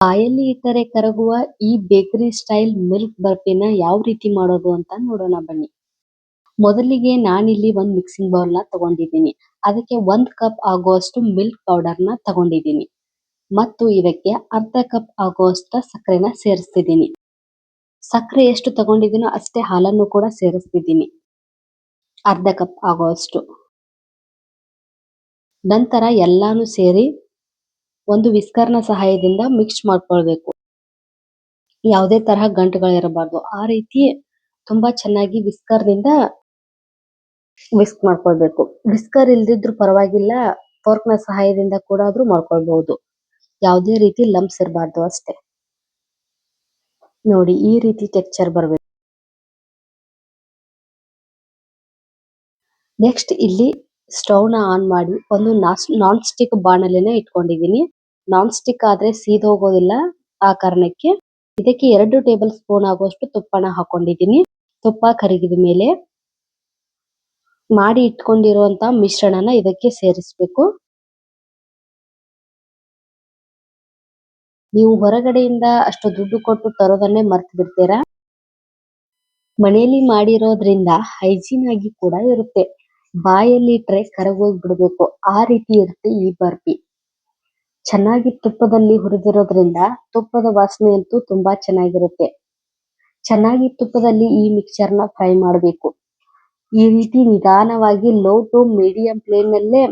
ಬಾಯಲ್ಲಿ ಇಟ್ಟರೆ ಕರಗುವ ಈ ಬೇಕರಿ ಸ್ಟೈಲ್ ಮಿಲ್ಕ್ ಬರ್ಫಿನ ಯಾವ ರೀತಿ ಮಾಡೋದು ಅಂತ ನೋಡೋಣ ಬನ್ನಿ. ಮೊದಲಿಗೆ ನಾನಿಲ್ಲಿ ಒಂದು ಮಿಕ್ಸಿಂಗ್ ಬೌಲ್ನ ತಗೊಂಡಿದ್ದೀನಿ. ಅದಕ್ಕೆ ಒಂದ್ ಕಪ್ ಆಗುವಷ್ಟು ಮಿಲ್ಕ್ ಪೌಡರ್ನ ತಗೊಂಡಿದ್ದೀನಿ. ಮತ್ತು ಇದಕ್ಕೆ ಅರ್ಧ ಕಪ್ ಆಗುವಷ್ಟು ಸಕ್ಕರೆನ ಸೇರಿಸ್ತಿದ್ದೀನಿ. ಸಕ್ಕರೆ ಎಷ್ಟು ತಗೊಂಡಿದ್ದೀನೋ ಅಷ್ಟೇ ಹಾಲನ್ನು ಕೂಡ ಸೇರಿಸ್ತಿದ್ದೀನಿ. ಅರ್ಧ ಕಪ್ ಆಗುವಷ್ಟು. ನಂತರ ಎಲ್ಲಾನು ಸೇರಿ ಒಂದು ವಿಸ್ಕರ್ನ ಸಹಾಯದಿಂದ ಮಿಕ್ಸ್ ಮಾಡ್ಕೊಳ್ಬೇಕು. ಯಾವುದೇ ತರಹ ಗಂಟುಗಳು ಇರಬಾರ್ದು ಆ ರೀತಿ ತುಂಬಾ ಚೆನ್ನಾಗಿ ವಿಸ್ಕರ್ನಿಂದ ವಿಸ್ಕ್ ಮಾಡ್ಕೊಳ್ಬೇಕು. ವಿಸ್ಕರ್ ಇಲ್ದಿದ್ರು ಪರವಾಗಿಲ್ಲ ಫೋರ್ಕ್ನ ಸಹಾಯದಿಂದ ಕೂಡ ಆದ್ರೂ ಮಾಡ್ಕೊಳ್ಬಹುದು. ಯಾವುದೇ ರೀತಿ ಲಂಪ್ಸ್ ಇರಬಾರ್ದು ಅಷ್ಟೇ. ನೋಡಿ, ಈ ರೀತಿ ಟೆಕ್ಸ್ಚರ್ ಬರ್ಬೇಕು. ನೆಕ್ಸ್ಟ್ ಇಲ್ಲಿ ಸ್ಟವ್ನ ಆನ್ ಮಾಡಿ ಒಂದು ನಾನ್ ಸ್ಟಿಕ್ ಬಾಣಲೆನ ಇಟ್ಕೊಂಡಿದೀನಿ ನಾನ್ ಸ್ಟಿಕ್ ಆದ್ರೆ ಸೀದ್ ಹೋಗೋದಿಲ್ಲ ಆ ಕಾರಣಕ್ಕೆ. ಇದಕ್ಕೆ ಎರಡು ಟೇಬಲ್ ಸ್ಪೂನ್ ಆಗುವಷ್ಟು ತುಪ್ಪನ ಹಾಕೊಂಡಿದೀನಿ ತುಪ್ಪ ಕರಗಿದ ಮೇಲೆ ಮಾಡಿ ಇಟ್ಕೊಂಡಿರುವಂತ ಮಿಶ್ರಣನ ಇದಕ್ಕೆ ಸೇರಿಸಬೇಕು. ನೀವು ಹೊರಗಡೆಯಿಂದ ಅಷ್ಟು ದುಡ್ಡು ಕೊಟ್ಟು ತರೋದನ್ನೇ ಮರ್ತು ಬಿಡ್ತೀರಾ? ಮನೆಯಲ್ಲಿ ಮಾಡಿರೋದ್ರಿಂದ ಹೈಜೀನ್ ಆಗಿ ಕೂಡ ಇರುತ್ತೆ. ಬಾಯಲ್ಲಿ ಇಟ್ರೆ ಕರಗೋಗಿ ಬಿಡಬೇಕು ಆ ರೀತಿ ಇರುತ್ತೆ ಈ ಬರ್ಫಿ ಚೆನ್ನಾಗಿ ತುಪ್ಪದಲ್ಲಿ ಹುರಿದಿರೋದ್ರಿಂದ ತುಪ್ಪದ ವಾಸನೆ ಅಂತೂ ತುಂಬಾ ಚೆನ್ನಾಗಿರುತ್ತೆ. ಚೆನ್ನಾಗಿ ತುಪ್ಪದಲ್ಲಿ ಈ ಮಿಕ್ಸ್ಚರ್ನ ಫ್ರೈ ಮಾಡಬೇಕು. ಈ ರೀತಿ ನಿಧಾನವಾಗಿ ಲೋ ಟು ಮೀಡಿಯಂ ಫ್ಲೇಮ್ ನಲ್ಲೇ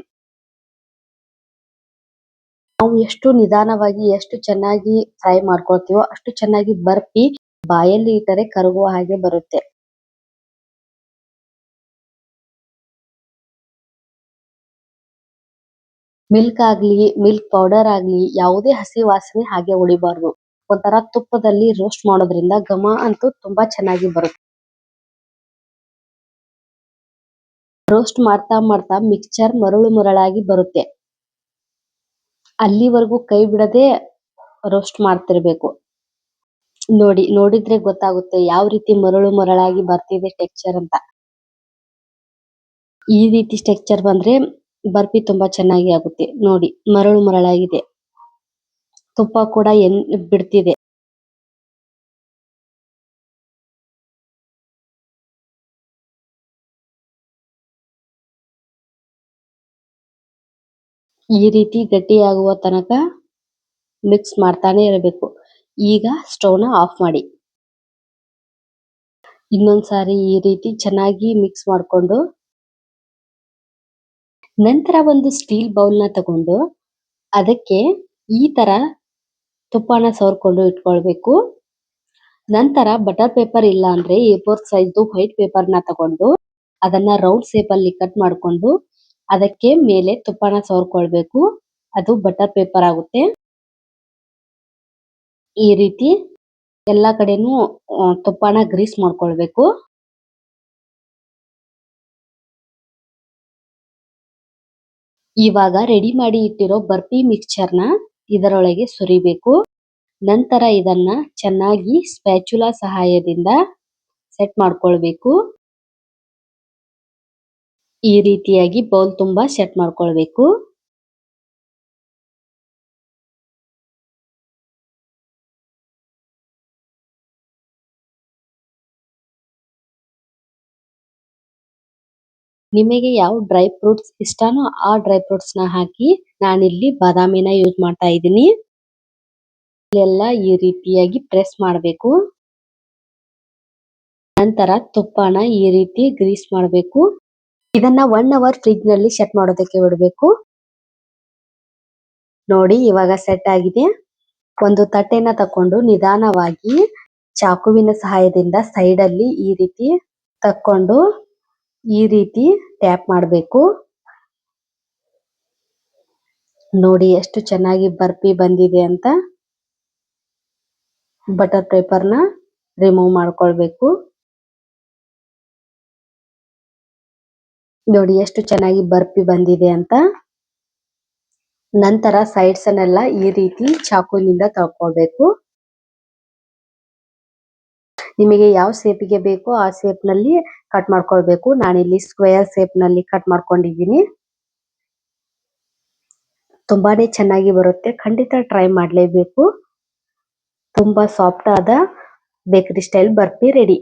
ನಾವು ಎಷ್ಟು ನಿಧಾನವಾಗಿ ಎಷ್ಟು ಚೆನ್ನಾಗಿ ಫ್ರೈ ಮಾಡ್ಕೊಳ್ತೀವೋ ಅಷ್ಟು ಚೆನ್ನಾಗಿ ಬರ್ಫಿ ಬಾಯಲ್ಲಿ ಇಟ್ಟರೆ ಕರಗುವ ಹಾಗೆ ಬರುತ್ತೆ. ಮಿಲ್ಕ್ ಆಗ್ಲಿ ಮಿಲ್ಕ್ ಪೌಡರ್ ಆಗ್ಲಿ ಯಾವುದೇ ಹಸಿ ವಾಸನೆ ಹಾಗೆ ಉಳಿಬಾರದು. ಒಂತರ ತುಪ್ಪದಲ್ಲಿ ರೋಸ್ಟ್ ಮಾಡೋದ್ರಿಂದ ಘಮ ಅಂತೂ ತುಂಬಾ ಚೆನ್ನಾಗಿ ಬರುತ್ತೆ. ರೋಸ್ಟ್ ಮಾಡ್ತಾ ಮಾಡ್ತಾ ಮಿಕ್ಸ್ಚರ್ ಮರಳು ಮರಳಾಗಿ ಬರುತ್ತೆ. ಅಲ್ಲಿವರೆಗೂ ಕೈ ಬಿಡದೆ ರೋಸ್ಟ್ ಮಾಡ್ತಿರ್ಬೇಕು. ನೋಡಿ, ನೋಡಿದ್ರೆ ಗೊತ್ತಾಗುತ್ತೆ ಯಾವ ರೀತಿ ಮರಳು ಮರಳಾಗಿ ಬರ್ತಿದೆ ಟೆಕ್ಸ್ಚರ್ ಅಂತ. ಈ ರೀತಿ ಟೆಕ್ಸ್ಚರ್ ಬಂದ್ರೆ ಬರ್ಫಿ ತುಂಬಾ ಚೆನ್ನಾಗಿ ಆಗುತ್ತೆ. ನೋಡಿ, ಮರಳು ಮರಳಾಗಿದೆ. ತುಪ್ಪ ಕೂಡ ಎನ್, ಬಿಡ್ತಿದೆ. ಈ ರೀತಿ ಗಟ್ಟಿಯಾಗುವ ತನಕ ಮಿಕ್ಸ್ ಮಾಡ್ತಾನೆ ಇರಬೇಕು. ಈಗ ಸ್ಟವ್ನ ಆಫ್ ಮಾಡಿ. ಇನ್ನೊಂದ್ಸಾರಿ ಈ ರೀತಿ ಚೆನ್ನಾಗಿ ಮಿಕ್ಸ್ ಮಾಡ್ಕೊಂಡು ನಂತರ ಒಂದು ಸ್ಟೀಲ್ ಬೌಲ್ನ ತಗೊಂಡು ಅದಕ್ಕೆ ಈ ತರ ತುಪ್ಪನ ಸವರ್ಕೊಂಡು ಇಟ್ಕೊಳ್ಬೇಕು. ನಂತರ ಬಟರ್ ಪೇಪರ್ ಇಲ್ಲ ಅಂದ್ರೆ ಎ ಫೋರ್ ಸೈಜ್ ವೈಟ್ ಪೇಪರ್ನ ತಗೊಂಡು ಅದನ್ನ ರೌಂಡ್ ಶೇಪ್ ಅಲ್ಲಿ ಕಟ್ ಮಾಡ್ಕೊಂಡು ಅದಕ್ಕೆ ಮೇಲೆ ತುಪ್ಪನ ಸವರ್ಕೊಳ್ಬೇಕು. ಅದು ಬಟರ್ ಪೇಪರ್ ಆಗುತ್ತೆ. ಈ ರೀತಿ ಎಲ್ಲಾ ಕಡೆನೂ ತುಪ್ಪನ ಗ್ರೀಸ್ ಮಾಡ್ಕೊಳ್ಬೇಕು. ಇವಾಗ ರೆಡಿ ಮಾಡಿ ಇಟ್ಟಿರೋ ಬರ್ಫಿ ಮಿಕ್ಸ್ಚರ್ನ ಇದರೊಳಗೆ ಸುರಿಬೇಕು. ನಂತರ ಇದನ್ನ ಚೆನ್ನಾಗಿ ಸ್ಪ್ಯಾಚುಲಾ ಸಹಾಯದಿಂದ ಸೆಟ್ ಮಾಡ್ಕೊಳ್ಬೇಕು. ಈ ರೀತಿಯಾಗಿ ಬೌಲ್ ತುಂಬಾ ಸೆಟ್ ಮಾಡ್ಕೊಳ್ಬೇಕು. ನಿಮಗೆ ಯಾವ ಡ್ರೈ ಫ್ರೂಟ್ಸ್ ಇಷ್ಟನೋ ಆ ಡ್ರೈ ಫ್ರೂಟ್ಸ್ನ ಹಾಕಿ ನಾನಿಲ್ಲಿ ಬಾದಾಮಿನ ಯೂಸ್ ಮಾಡ್ತಾ ಇದ್ದೀನಿ. ಎಲ್ಲ ಈ ರೀತಿಯಾಗಿ ಪ್ರೆಸ್ ಮಾಡಬೇಕು. ನಂತರ ತುಪ್ಪನ ಈ ರೀತಿ ಗ್ರೀಸ್ ಮಾಡಬೇಕು. ಇದನ್ನ ಒನ್ ಅವರ್ ಫ್ರಿಜ್ನಲ್ಲಿ ಸೆಟ್ ಮಾಡೋದಕ್ಕೆ ಬಿಡಬೇಕು. ನೋಡಿ ಇವಾಗ ಸೆಟ್ ಆಗಿದೆ. ಒಂದು ತಟ್ಟೆನ ತಕೊಂಡು ನಿಧಾನವಾಗಿ ಚಾಕುವಿನ ಸಹಾಯದಿಂದ ಸೈಡ್ ಅಲ್ಲಿ ಈ ರೀತಿ ತಕ್ಕೊಂಡು ಈ ರೀತಿ ಟ್ಯಾಪ್ ಮಾಡಬೇಕು. ನೋಡಿ ಎಷ್ಟು ಚೆನ್ನಾಗಿ ಬರ್ಫಿ ಬಂದಿದೆ ಅಂತ. ಬಟರ್ ಪೇಪರ್ನ ರಿಮೂವ್ ಮಾಡ್ಕೊಳ್ಬೇಕು. ನೋಡಿ ಎಷ್ಟು ಚೆನ್ನಾಗಿ ಬರ್ಫಿ ಬಂದಿದೆ ಅಂತ. ನಂತರ ಸೈಡ್ಸ್ ಅನ್ನೆಲ್ಲ ಈ ರೀತಿ ಚಾಕುವಿನಿಂದ ತಳ್ಕೊಳ್ಬೇಕು. ನಿಮಗೆ ಯಾವ ಶೇಪ್ಗೆ ಬೇಕೋ ಆ ಶೇಪ್ನಲ್ಲಿ ಕಟ್ ಮಾಡ್ಕೊಳ್ಬೇಕು. ನಾನಿಲ್ಲಿ ಸ್ಕ್ವೇರ್ ಶೇಪ್ನಲ್ಲಿ ಕಟ್ ಮಾಡ್ಕೊಂಡಿದ್ದೀನಿ. ತುಂಬಾನೇ ಚೆನ್ನಾಗಿ ಬರುತ್ತೆ. ಖಂಡಿತ ಟ್ರೈ ಮಾಡ್ಲೇಬೇಕು. ತುಂಬಾ ಸಾಫ್ಟ್ ಆದ ಬೇಕರಿ ಸ್ಟೈಲ್ ಬರ್ಫಿ ರೆಡಿ.